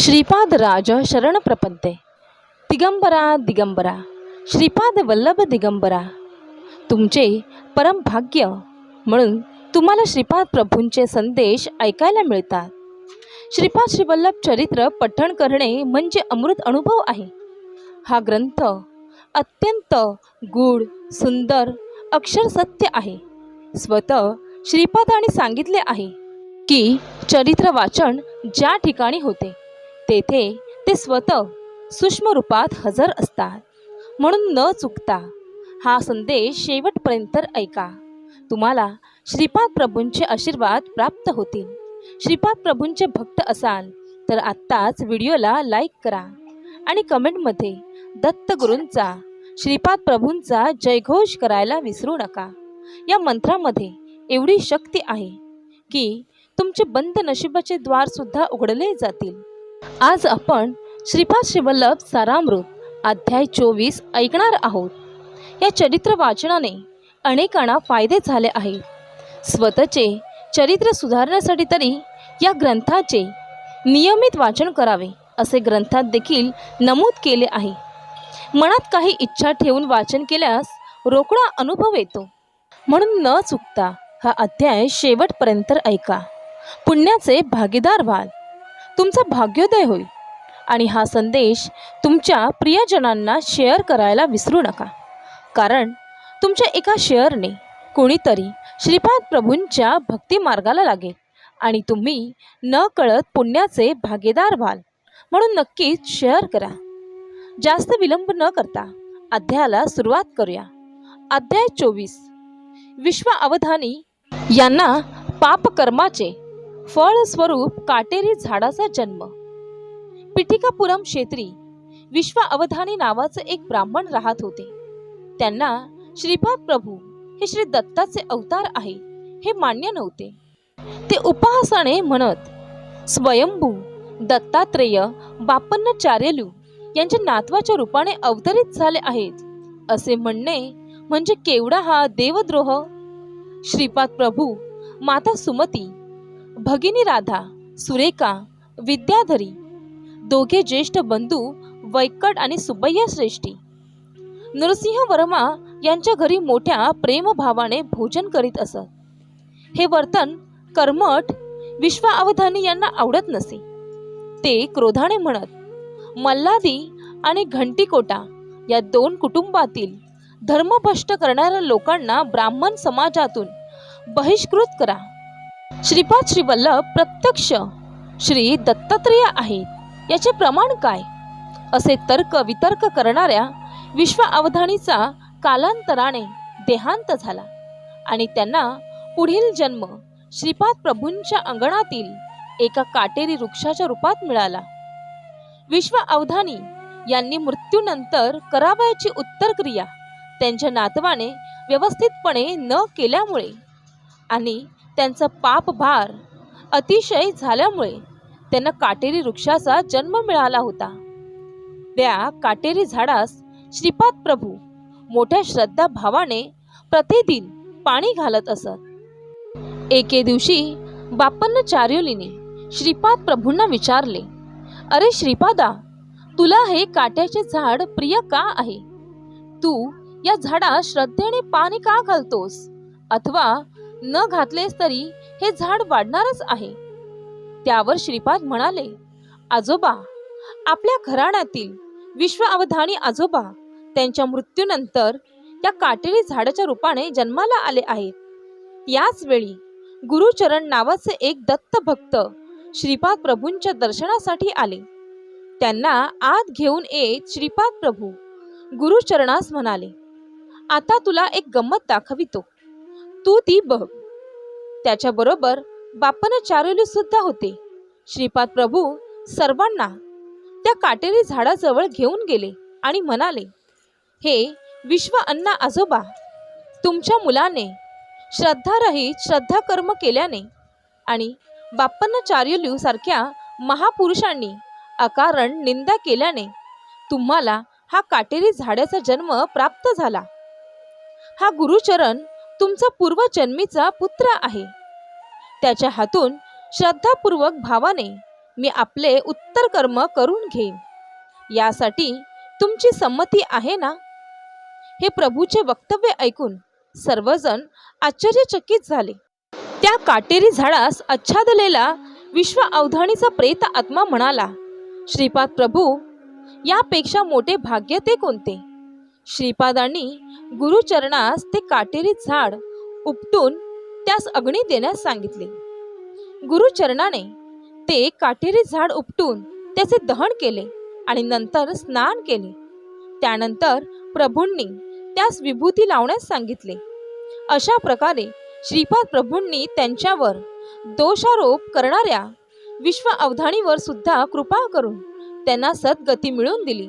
श्रीपाद राज शरण प्रपद्ये दिगंबरा दिगंबरा श्रीपाद वल्लभ दिगंबरा। तुमचे परम भाग्य म्हणून तुम्हाला श्रीपाद प्रभूंचे संदेश ऐकायला मिळतात. श्रीपाद श्रीवल्लभ चरित्र पठण करणे म्हणजे अमृत अनुभव आहे. हा ग्रंथ अत्यंत गूढ सुंदर अक्षर सत्य आहे. स्वतः श्रीपादाने सांगितले आहे की चरित्र वाचन ज्या ठिकाणी होते तेथे ते स्वतः सूक्ष्म रूपात हजर असतात. म्हणून न चुकता हा संदेश शेवटपर्यंत ऐका. तुम्हाला श्रीपाद प्रभूंचे आशीर्वाद प्राप्त होतील. श्रीपाद प्रभूंचे भक्त असाल तर आत्ताच व्हिडिओला लाईक करा आणि कमेंटमध्ये दत्तगुरूंचा श्रीपाद प्रभूंचा जयघोष करायला विसरू नका. या मंत्रामध्ये एवढी शक्ती आहे की तुमचे बंद नशिबाचे द्वारसुद्धा उघडले जातील. आज आपण श्रीपाद श्रीवल्लभ सारामृत अध्याय चोवीस ऐकणार आहोत. या चरित्र वाचनाने अनेकांना फायदे झाले आहेत स्वतःचे चरित्र सुधारण्यासाठी तरी या ग्रंथाचे नियमित वाचन करावे असे ग्रंथात देखील नमूद केले आहे. मनात काही इच्छा ठेवून वाचन केल्यास रोकडा अनुभव येतो. म्हणून न चुकता हा अध्याय शेवटपर्यंत ऐका. पुण्याचे भागीदार व्हाल. तुमचा भाग्योदय होईल. आणि हा संदेश तुमच्या प्रियजनांना शेअर करायला विसरू नका. कारण तुमच्या एका शेअरने कोणीतरी श्रीपाद प्रभूंच्या भक्ती मार्गाला लागेल आणि तुम्ही न कळत पुण्याचे भागीदार व्हाल. म्हणून नक्कीच शेअर करा. जास्त विलंब न करता अध्यायाला सुरुवात करूया. अध्याय चोवीस. विश्व अवधानी यांना पापकर्माचे फळ स्वरूप काटेरी झाडाचा जन्म. पिठिकापुरम क्षेत्री विश्व अवधानी नावाचे एक ब्राह्मण राहत होते. त्यांना श्रीपाद प्रभू हे श्री दत्ताचे अवतार आहे हे मान्य नव्हते. ते उपहासाने म्हणत स्वयंभू दत्तात्रेय बापन्नचार्यलू यांच्या नातवाच्या रूपाने अवतरित झाले आहेत. असे म्हणणे म्हणजे केवढा हा देवद्रोह? श्रीपाद प्रभू माता सुमती भगिनी राधा सुरेखा विद्याधरी दोघे ज्येष्ठ बंधू वैकट आणि सुबय्या श्रेष्ठी. नरसिंह वर्मा यांच्या घरी मोठ्या प्रेमभावाने भोजन करीत असत. हे वर्तन कर्मठ विश्वावधानी यांना आवडत नसे. ते क्रोधाने म्हणत मल्हादी आणि घंटीकोटा या दोन कुटुंबातील धर्मभ्रष्ट करणाऱ्या लोकांना ब्राह्मण समाजातून बहिष्कृत करा. श्रीपाद श्रीवल्लभ प्रत्यक्ष श्री दत्तात्रेय आहेत. याचे प्रमाण काय? असे तर्क वितर्क करणाऱ्या विश्व अवधानीचा कालांतराने देहांत झाला आणि त्यांना पुढील जन्म श्रीपाद प्रभूंच्या अंगणातील एका काटेरी वृक्षाच्या रूपात मिळाला. विश्व अवधानी यांनी मृत्यूनंतर करावयाची उत्तर क्रिया त्यांच्या नातवाने व्यवस्थितपणे न केल्यामुळे आणि त्यांचा पापभार अतिशय झाल्यामुळे त्यांना काटेरी वृक्षाचा जन्म मिळाला होता. त्या काटेरी झाडास श्रीपाद प्रभू मोठ्या श्रद्धा भावाने प्रतिदिन पाणी घालत असत. एके दिवशी बापन्न चार्योलीने श्रीपाद प्रभूंना विचारले अरे श्रीपादा तुला हे काट्याचे झाड प्रिय का आहे? तू या झाडात श्रद्धेने पाणी का घालतोस? अथवा न घातलेस तरी हे झाड वाढणारच आहे. त्यावर श्रीपाद म्हणाले आजोबा आपल्या घराण्यातील विश्व अवधानी आजोबा त्यांच्या मृत्यूनंतर या काटेरी झाडाच्या रूपाने जन्माला आले आहेत. याच वेळी गुरुचरण नावाचे एक दत्त भक्त श्रीपाद प्रभूंच्या दर्शनासाठी आले. त्यांना आत घेऊन येत श्रीपाद प्रभू गुरुचरणास म्हणाले आता तुला एक गंमत दाखवितो. तू ती बघ. त्याच्याबरोबर बापन चारोली सुद्धा होते. श्रीपाद प्रभू सर्वांना त्या काटेरी झाडाजवळ घेऊन गेले आणि म्हणाले हे विश्व अण्णा आजोबा तुमच्या मुलाने श्रद्धारहित श्रद्धा कर्म केल्याने आणि बाप्पन्नाचार्युलू सारख्या महापुरुषांनी अकारण निंदा केल्याने तुम्हाला हा काटेरी झाडाचा जन्म प्राप्त झाला. हा गुरुचरण तुमचा पूर्वजन्मीचा पुत्र आहे. त्याच्या हातून श्रद्धापूर्वक भावाने मी आपले उत्तर कर्म करून घेईन. यासाठी तुमची संमती आहे ना? हे प्रभूचे वक्तव्य ऐकून सर्वजण आश्चर्यचकित झाले. त्या काटेरी झाडास आच्छादलेला विश्व अवधानीचा प्रेत आत्मा म्हणाला श्रीपाद प्रभू यापेक्षा मोठे भाग्य ते कोणते? श्रीपादांनी गुरुचरणास ते काटेरी झाड उपटून त्यास अग्नी देण्यास सांगितले. गुरुचरणाने ते काटेरी झाड उपटून त्याचे दहन केले आणि नंतर स्नान केले. त्यानंतर प्रभूंनी त्यास विभूती लावण्यास सांगितले. अशा प्रकारे श्रीपाद प्रभूंनी त्यांच्यावर दोषारोप करणाऱ्या विश्व अवधानीवर सुद्धा कृपा करून त्यांना सद्गती मिळवून दिली.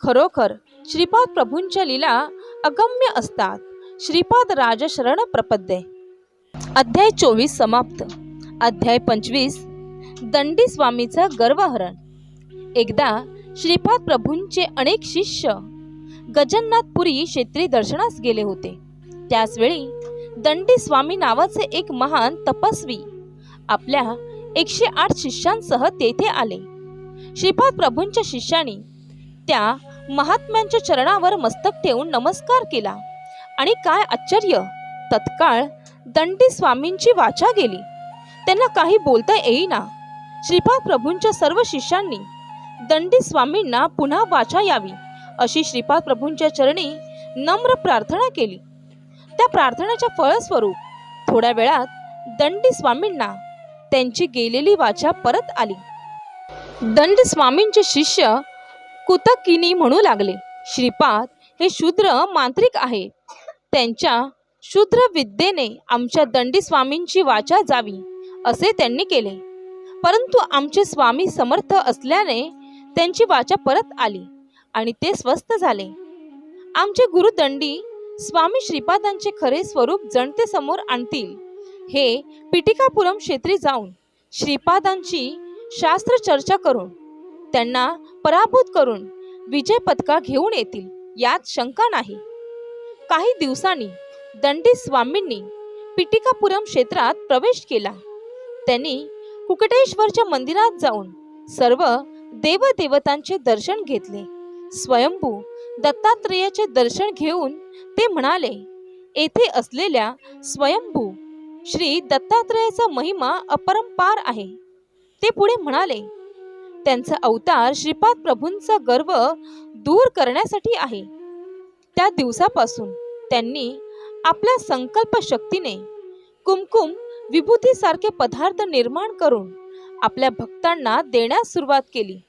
खरोखर श्रीपाद प्रभूंच्या लीला अगम्य असतात. श्रीपाद राजशरण प्रपद्ये. अध्याय चोवीस समाप्त. अध्याय पंचवीस. दंडी स्वामीचा गर्वहरण. एकदा श्रीपाद प्रभूंचे अनेक शिष्य गजन्नाथपुरी क्षेत्री दर्शनास गेले होते. त्याचवेळी दंडी स्वामी नावाचे एक महान तपस्वी आपल्या एकशे आठ शिष्यांसह तेथे आले. श्रीपाद प्रभूंच्या शिष्याने त्या महात्म्यांच्या चरणावर मस्तक ठेवून नमस्कार केला. आणि काय आश्चर्य तत्काळ दंडी स्वामींची वाचा गेली. त्यांना काही बोलता येईना. श्रीपाद प्रभूंच्या सर्व शिष्यांनी दंडी स्वामींना पुन्हा वाचा यावी अशी श्रीपाद प्रभूंच्या चरणी नम्र प्रार्थना केली. त्या प्रार्थनेच्या फळस्वरूप थोड्या वेळात दंडी स्वामींना त्यांची गेलेली वाचा परत आली. दंड स्वामींचे शिष्य कुतकिनी म्हणू लागले. श्रीपाद हे शूद्र मांत्रिक आहे. त्यांच्या शूद्र विद्येने आमच्या दंडी स्वामींची वाचा जावी असे त्यांनी केले. परंतु आमचे स्वामी समर्थ असल्याने त्यांची वाचा परत आली आणि ते स्वस्थ झाले. आमचे गुरुदंडी स्वामी श्रीपादांचे खरे स्वरूप जनतेसमोर आणतील. हे पिटिकापुरम क्षेत्री जाऊन श्रीपादांची शास्त्र चर्चा करून त्यांना पराभूत करून विजय पदका घेऊन येतील यात शंका नाही. काही दिवसांनी दंडी स्वामींनी पिटिकापुरम क्षेत्रात प्रवेश केला. त्यांनी कुकटेश्वरच्या मंदिरात जाऊन सर्व देवदेवतांचे दर्शन घेतले. स्वयंभू दत्तात्रेयाचे दर्शन घेऊन ते म्हणाले येथे असलेल्या स्वयंभू श्री दत्तात्रेयाचा महिमा अपरंपार आहे. ते पुढे म्हणाले त्यांचा अवतार श्रीपाद प्रभूंचा गर्व दूर करण्यासाठी आहे. त्या दिवसापासून त्यांनी आपल्या संकल्प शक्तीने कुमकुम विभूतीसारखे पदार्थ निर्माण करून आपल्या भक्तांना देण्यास सुरुवात केली.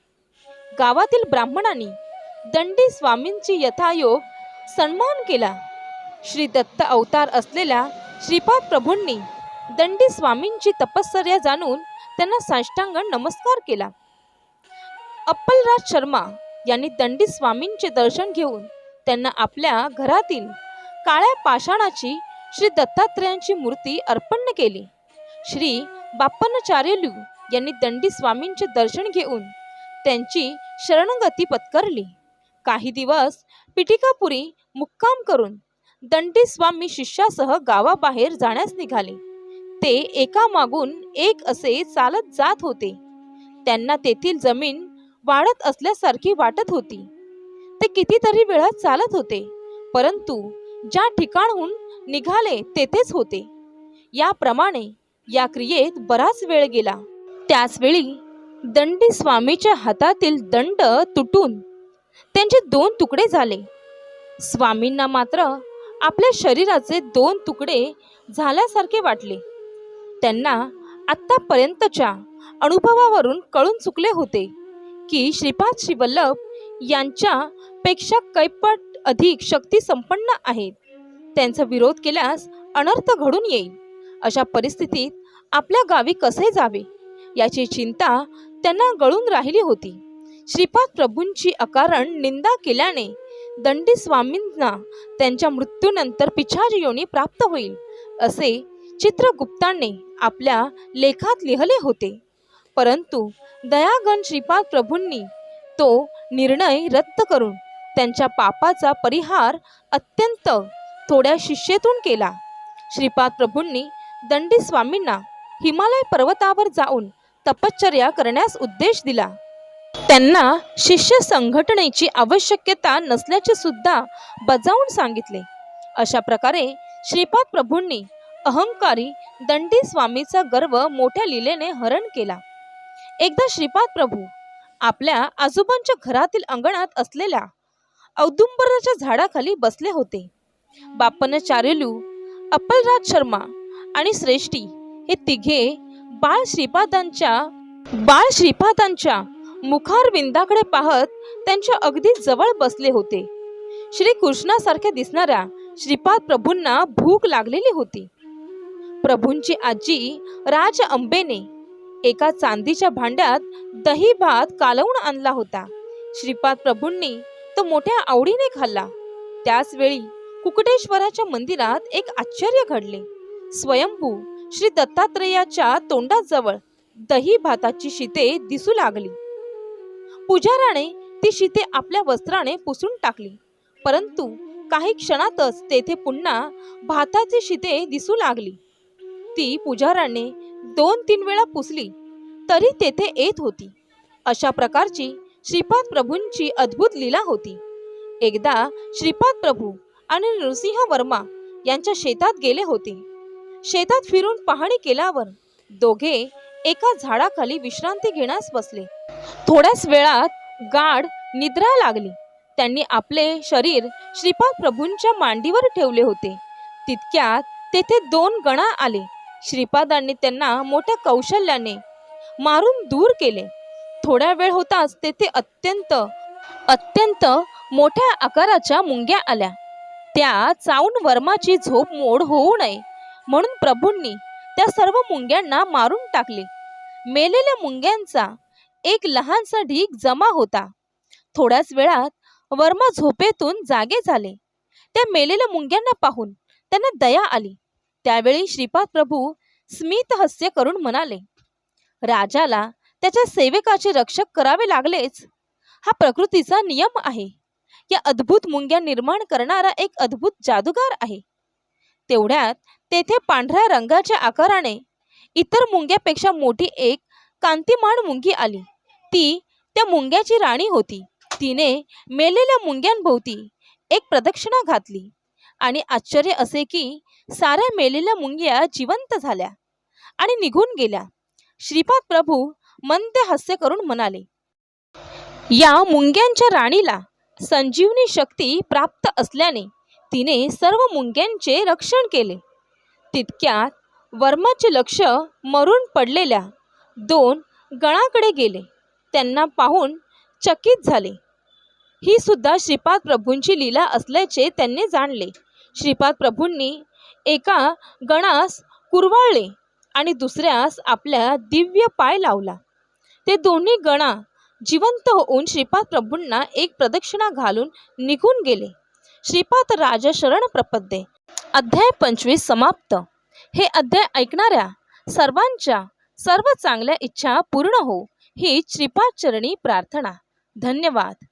गावातील ब्राह्मणांनी दंडी स्वामींची यथायोग सन्मान केला. श्री दत्त अवतार असलेल्या श्रीपाद प्रभूंनी दंडी स्वामींची तपश्चर्या जाणून त्यांना साष्टांग नमस्कार केला. अप्पलराज शर्मा यांनी दंडी स्वामींचे दर्शन घेऊन त्यांना आपल्या घरातील काळ्या पाषाणाची श्री दत्तात्रेयांची मूर्ती अर्पण केली. श्री बाप्पनाचार्यलू यांनी दंडी स्वामींचे दर्शन घेऊन त्यांची शरणगती पत्करली. काही दिवस पिटिकापुरी मुक्काम करून दंडी स्वामी शिष्यासह गावाबाहेर जाण्यास निघाले. ते एका मागून एक असे चालत जात होते. त्यांना तेथील जमीन वाढत असल्यासारखी वाटत होती. ते कितीतरी वेळा चालत होते परंतु ज्या ठिकाणहून निघाले तेथेच होते. याप्रमाणे या क्रियेत बराच वेळ गेला. त्याचवेळी दंडी स्वामीच्या हातातील दंड तुटून त्यांचे दोन तुकडे झाले. स्वामींना मात्र आपल्या शरीराचे दोन तुकडे झाल्यासारखे वाटले. त्यांना आत्तापर्यंतच्या अनुभवावरून कळून चुकले होते. की श्रीपाद श्रीवल्लभ यांच्यापेक्षा कैपट अधिक शक्ती संपन्न आहेत त्यांचा विरोध केल्यास अनर्थ घडून येईल. अशा परिस्थितीत आपल्या गावी कसे जावे? याची चिंता त्यांना गळून राहिली होती. श्रीपाद प्रभूंची अकारण निंदा केल्याने दंडी स्वामींना त्यांच्या मृत्यूनंतर पिछाज योनी प्राप्त होईल असे चित्रगुप्तांनी आपल्या लेखात लिहिले होते. परंतु दयागण श्रीपाद प्रभूंनी तो निर्णय रद्द करून त्यांच्या पापाचा परिहार अत्यंत थोड्या शिष्येतून केला. श्रीपाद प्रभूंनी दंडी स्वामींना हिमालय पर्वतावर जाऊन तपश्चर्या करण्यास उद्देश दिला. त्यांना शिष्य संघटनेची आवश्यकता नसल्याचे सुद्धा बजावून सांगितले. अशा प्रकारे श्रीपाद प्रभूंनी अहंकारी दंडी स्वामीचा गर्व मोठ्या लिलेने हरण केला. एकदा श्रीपाद प्रभू आपल्या आजोबांच्या घरातील अंगणात असलेल्या औदुंबराच्या झाडाखाली बसले होते. बापन चारेलू अप्पलराज शर्मा आणि श्रेष्ठी हे तिघे बाळ श्रीपादांच्या बाळ श्रीपादांच्या मुखारविंदाकडे पाहत त्यांच्या अगदी जवळ बसले होते. श्री कृष्णासारख्या दिसणाऱ्या श्रीपाद प्रभूंना भूक लागलेली होती. प्रभूंची आजी राज अंबेने एका चांदीच्या भांड्यात दही भात कालवून आणला होता. श्रीपाद प्रभूंनी तो मोठ्या आवडीने खाल्ला. त्याच वेळी कुकटेश्वराच्या मंदिरात एक आश्चर्य घडले. स्वयंभू श्री दत्तात्रेयाच्या तोंडाजवळ दही भाताची शिते दिसू लागली. पुजाराने ती शिते आपल्या वस्त्राने पुसून टाकली. परंतु काही क्षणातच तेथे पुन्हा भाताची शिते दिसू लागली. ती पुजाराने दोन तीन वेळा पुसली तरी तेथे येत होती. अशा प्रकारची श्रीपाद प्रभूंची अद्भुत लीला होती. एकदा श्रीपाद प्रभू आणि नृसिंह वर्मा यांच्या शेतात गेले होते. शेतात फिरून पाहणी केल्यावर दोघे एका झाडाखाली विश्रांती घेण्यास बसले. थोड्याच वेळात गाढ निद्रा लागली. त्यांनी आपले शरीर श्रीपाद प्रभूंच्या मांडीवर ठेवले होते. तितक्यात तेथे दोन गणा आले. श्रीपादांनी त्यांना मोठ्या कौशल्याने मारून दूर केले. थोड्या वेळ होताच तेथे अत्यंत अत्यंत मोठ्या आकाराच्या मुंग्या आल्या. त्या चावून वर्माची झोप मोड होऊ नये म्हणून प्रभूंनी त्या सर्व मुंग्यांना मारून टाकले. मेलेल्या मुंग्यांचा एक लहानसा ढीक जमा होता. थोड्याच वेळात वर्मा झोपेतून जागे झाले. त्या मेलेल्या मुंग्यांना पाहून त्यांना दया आली. त्यावेळी श्रीपाद प्रभू स्मित हास्य करून म्हणाले राजाला त्याच्या सेवकाचे रक्षक करावे लागलेच. हा प्रकृतीचा नियम आहे. या अद्भुत मुंग्या निर्माण करणारा एक अद्भुत जादूगार आहे. तेवढ्यात तेथे पांढऱ्या रंगाच्या आकाराने इतर मुंग्यापेक्षा मोठी एक कांतिमान मुंगी आली. ती त्या मुंग्याची राणी होती. तिने मेलेल्या मुंग्यांभोवती एक प्रदक्षिणा घातली. आणि आश्चर्य असे की साऱ्या मेलेल्या मुंग्या जिवंत झाल्या आणि निघून गेल्या. श्रीपाद प्रभू मंद हास्य करून म्हणाले या मुंग्यांच्या राणीला संजीवनी शक्ती प्राप्त असल्याने तिने सर्व मुंग्यांचे रक्षण केले. तितक्यात वर्माचे लक्ष मरून पडलेल्या दोन गणाकडे गेले. त्यांना पाहून चकित झाले. ही सुद्धा श्रीपाद प्रभूंची लीला असल्याचे त्यांनी जाणले. श्रीपाद प्रभूंनी एका गणास कुरवाळले आणि दुसऱ्यास आपल्या दिव्य पाय लावला. ते दोन्ही गणा जिवंत होऊन श्रीपाद प्रभूंना एक प्रदक्षिणा घालून निघून गेले. श्रीपाद राजा शरण प्रपद्ये अध्याय पंचवीस समाप्त. हे अध्याय ऐकणाऱ्या सर्वांच्या सर्व चांगल्या इच्छा पूर्ण हो ही श्रीपाद चरणी प्रार्थना. धन्यवाद.